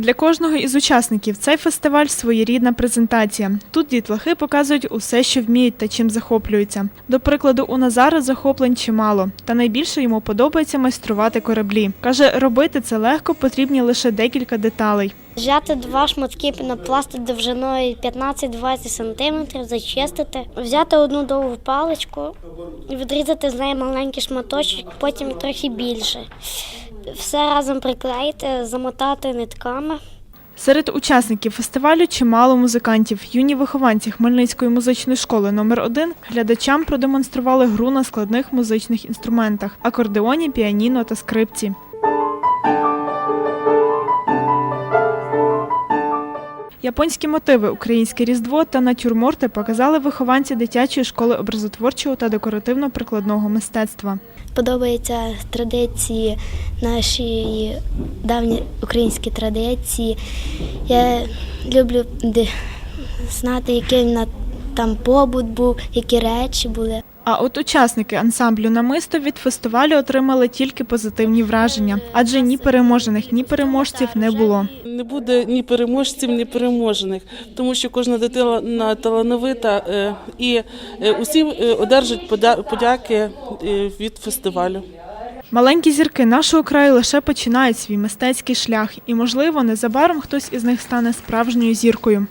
Для кожного із учасників цей фестиваль своєрідна презентація. Тут дітлахи показують усе, що вміють та чим захоплюються. До прикладу, у Назара захоплень чимало, та найбільше йому подобається майструвати кораблі. Каже, робити це легко, потрібні лише декілька деталей. Взяти два шматки пінопласту довжиною 15-20 см, зачистити, взяти одну довгу паличку і відрізати з неї маленький шматочок, потім трохи більше. Все разом приклеїти, замотати нитками. Серед учасників фестивалю чимало музикантів. Юні вихованці Хмельницької музичної школи номер 1 глядачам продемонстрували гру на складних музичних інструментах акордеоні, піаніно та скрипці. Японські мотиви, українське різдво та натюрморти показали вихованці дитячої школи образотворчого та декоративно-прикладного мистецтва. Подобаються традиції, наші давні українські традиції. Я люблю знати, який на там побут був, які речі були. А от учасники ансамблю намисто від фестивалю отримали тільки позитивні враження, адже ні переможених, ні переможців не було. Не буде ні переможців, ні переможених, тому що кожна дитина талановита е, і е, усі е, одержать подяки від фестивалю. Маленькі зірки нашого краю лише починають свій мистецький шлях, і можливо незабаром хтось із них стане справжньою зіркою.